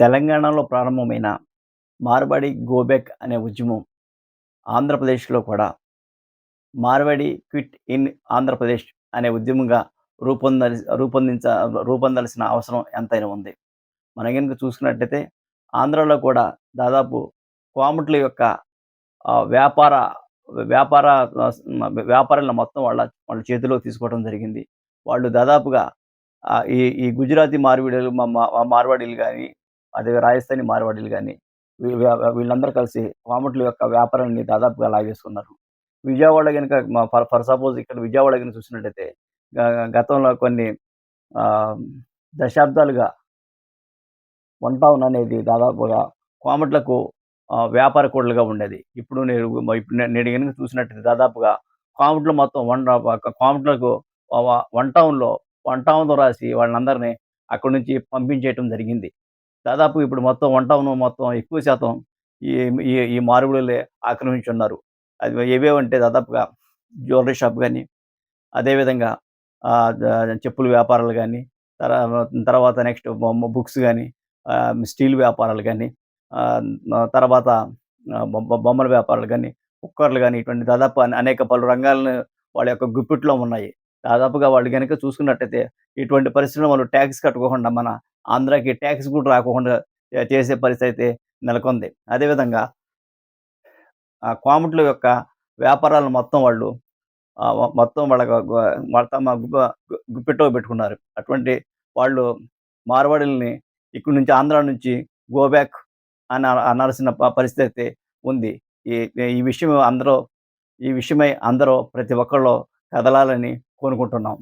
తెలంగాణలో ప్రారంభమైన మార్వాడి గోబ్యాక్ అనే ఉద్యమం ఆంధ్రప్రదేశ్‌లో కూడా మార్వాడి క్విట్ ఇన్ ఆంధ్రప్రదేశ్ అనే ఉద్యమంగా రూపొందలి రూపొందించ రూపొందాల్సిన అవసరం ఎంతైనా ఉంది. మనం కనుక చూసుకున్నట్టయితే ఆంధ్రాలో కూడా దాదాపు కోమట్ల యొక్క వ్యాపార వ్యాపార వ్యాపారాలను మొత్తం వాళ్ళ వాళ్ళ చేతిలో తీసుకోవడం జరిగింది. వాళ్ళు దాదాపుగా ఈ ఈ గుజరాతీ మార్వాడీలు మా మార్వాడీలు కానీ అదే రాజస్థానీ మార్వాడీలు కానీ వీళ్ళందరూ కలిసి కోమట్ల యొక్క వ్యాపారాన్ని దాదాపుగా లాగేసుకున్నారు. విజయవాడ కనుక ఫర్ ఫర్ సపోజ్ ఇక్కడ విజయవాడ కనుక చూసినట్టయితే గతంలో కొన్ని దశాబ్దాలుగా వన్ టౌన్ అనేది దాదాపుగా కోమట్లకు వ్యాపార కోడలుగా ఉండేది. ఇప్పుడు నేను ఇప్పుడు నేను కనుక చూసినట్టయితే దాదాపుగా కోమట్లు మొత్తం వన్ కోమట్లకు వన్ టౌన్‌లో వన్ టౌన్‌లో రాసి వాళ్ళందరిని అక్కడి నుంచి పంపించేయటం జరిగింది. దాదాపు ఇప్పుడు మొత్తం వన్ టౌన్ మొత్తం ఎక్కువ శాతం ఈ ఈ మారుగుడులే ఆక్రమించి ఆక్రమించున్నారు. అది ఏవేవంటే దాదాపుగా జ్యువెలరీ షాప్ కానీ అదేవిధంగా చెప్పుల వ్యాపారాలు కానీ తర్వాత తర్వాత నెక్స్ట్ బొమ్మ బుక్స్ కానీ స్టీల్ వ్యాపారాలు కానీ తర్వాత బొమ్మల వ్యాపారాలు కానీ కుక్కర్లు కానీ ఇటువంటి దాదాపు అనేక పలు రంగాలను వాళ్ళ యొక్క గుప్పిట్లో ఉన్నాయి. దాదాపుగా వాళ్ళు కనుక చూసుకున్నట్టయితే ఇటువంటి పరిశ్రమలు ట్యాక్స్ కట్టుకోకుండా మన ఆంధ్రాకి ట్యాక్స్ కూడా రాకుండా చేసే పరిస్థితి అయితే నెలకొంది. అదేవిధంగా కోమట్ల యొక్క వ్యాపారాలను మొత్తం వాళ్ళు మొత్తం వాళ్ళ వాళ్ళ తమ గు పెట్టుకున్నారు. అటువంటి వాళ్ళు మార్వాడీలని ఇక్కడి నుంచి ఆంధ్ర నుంచి గోబ్యాక్ అని అనాల్సిన పరిస్థితి అయితే ఉంది. ఈ ఈ విషయం అందరూ ఈ విషయమై అందరూ ప్రతి ఒక్కళ్ళు కదలాలని కోరుకుంటున్నాం.